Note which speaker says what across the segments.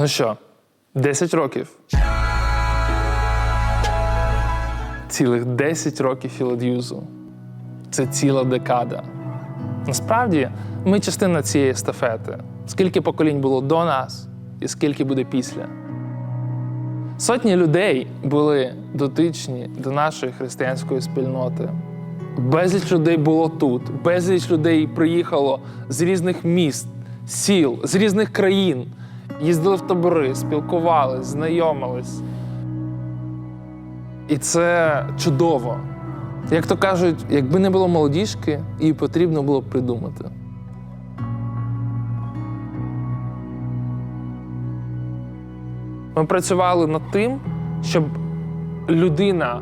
Speaker 1: Ну що, 10 років. Цілих 10 років Філад'юзу. Це ціла декада. Насправді, ми частина цієї естафети. Скільки поколінь було до нас, і скільки буде після. Сотні людей були дотичні до нашої християнської спільноти. Безліч людей було тут, безліч людей приїхало з різних міст, сіл, з різних країн. Їздили в табори, спілкувались, знайомились. І це чудово. Як то кажуть, якби не було молодіжки, її потрібно було б придумати. Ми працювали над тим, щоб людина,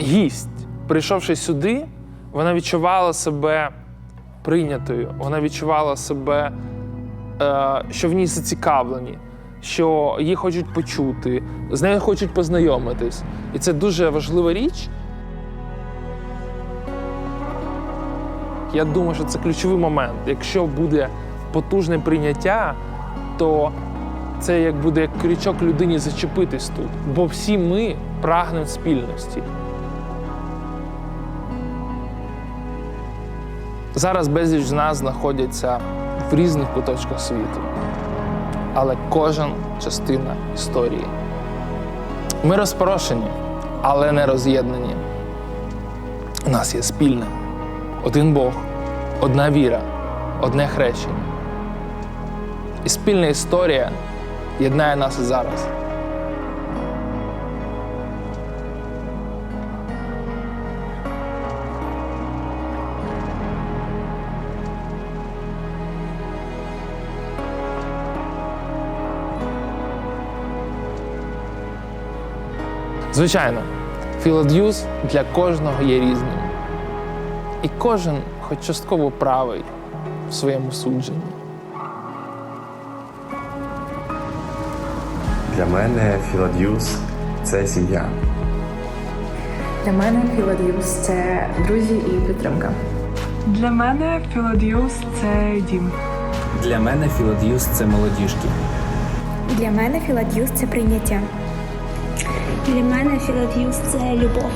Speaker 1: гість, прийшовши сюди, вона відчувала себе прийнятою, вона відчувала себе, що в ній зацікавлені, що її хочуть почути, з нею хочуть познайомитись. І це дуже важлива річ. Я думаю, що це ключовий момент. Якщо буде потужне прийняття, то це як буде як крючок людині зачепитись тут. Бо всі ми прагнемо спільності. Зараз безліч з нас знаходяться в різних куточках світу, але кожен частина історії. Ми розпорошені, але не роз'єднані. У нас є спільне один Бог, одна віра, одне хрещення. І спільна історія єднає нас зараз. Звичайно, філад'юз для кожного є різним. І кожен хоч частково правий в своєму судженні.
Speaker 2: Для мене Філад'юс це сім'я.
Speaker 3: Для мене Філадіус це друзі і підтримка.
Speaker 4: Для мене Філадіус це дім.
Speaker 5: Для мене Філадіус це молодіжки.
Speaker 6: Для мене Філад'юс це прийняття.
Speaker 7: Для мене Філад'юс це любов.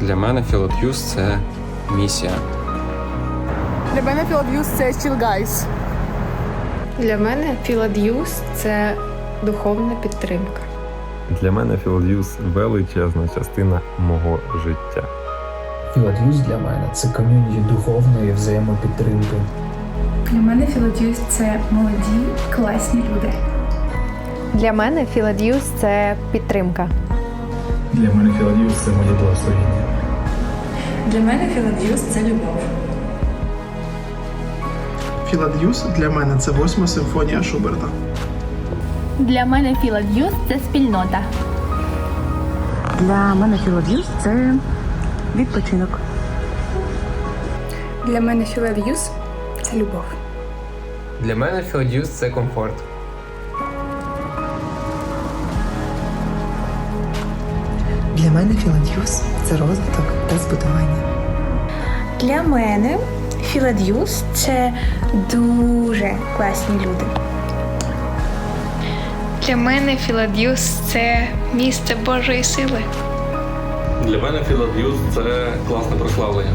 Speaker 8: Для мене Філат'юс це місія.
Speaker 4: Для мене Філадіус це Chill Guys.
Speaker 3: Для мене Філадіус це духовна підтримка.
Speaker 9: Для мене Філад'юс величезна частина мого життя.
Speaker 10: Філад'юс для мене це ком'юніті духовної взаємопідтримки.
Speaker 11: Для мене Філадіус це молоді, класні люди.
Speaker 12: Для мене Філадіус це підтримка.
Speaker 10: Для мене Філад'юс це моє благословіння.
Speaker 11: Для мене Філадіус це любов.
Speaker 13: Філад'юс для мене це восьма симфонія Шуберта.
Speaker 7: Для мене Філад'юс це спільнота.
Speaker 4: Для мене Філад'юс це відпочинок.
Speaker 3: Для мене Філадіус це любов.
Speaker 8: Для мене Філад'юс це комфорт.
Speaker 14: Для мене Філад'юс це розвиток та збудування.
Speaker 6: Для мене Філад'юс це дуже класні люди.
Speaker 12: Для мене Філадіус це місце Божої сили.
Speaker 15: Для мене Філад'юс це класне прославлення.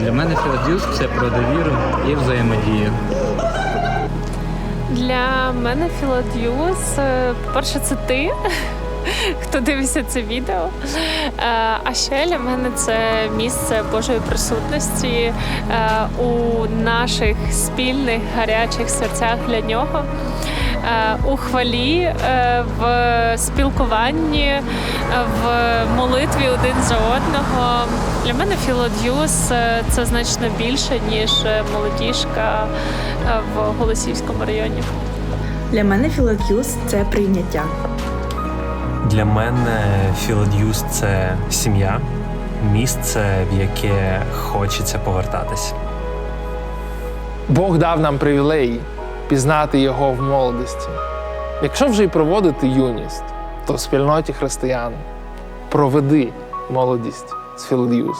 Speaker 5: Для мене Філадіус це про довіру і взаємодію.
Speaker 4: Для мене Філадіус, е, по-перше, це ти. Хто дивиться це відео? Е, А ще для мене це місце Божої присутності е, у наших спільних гарячих серцях для нього, е, у хвалі, в спілкуванні, в молитві один за одного. Для мене Філод'юс е, це значно більше, ніж молодіжка в Голосівському районі.
Speaker 3: Для мене Філадіус це прийняття.
Speaker 5: Для мене Філодюс це сім'я, місце, в яке хочеться повертатись.
Speaker 1: Бог дав нам привілей пізнати його в молодості. Якщо вже й проводити юність, то в спільноті християн проведи молодість з Філадіус.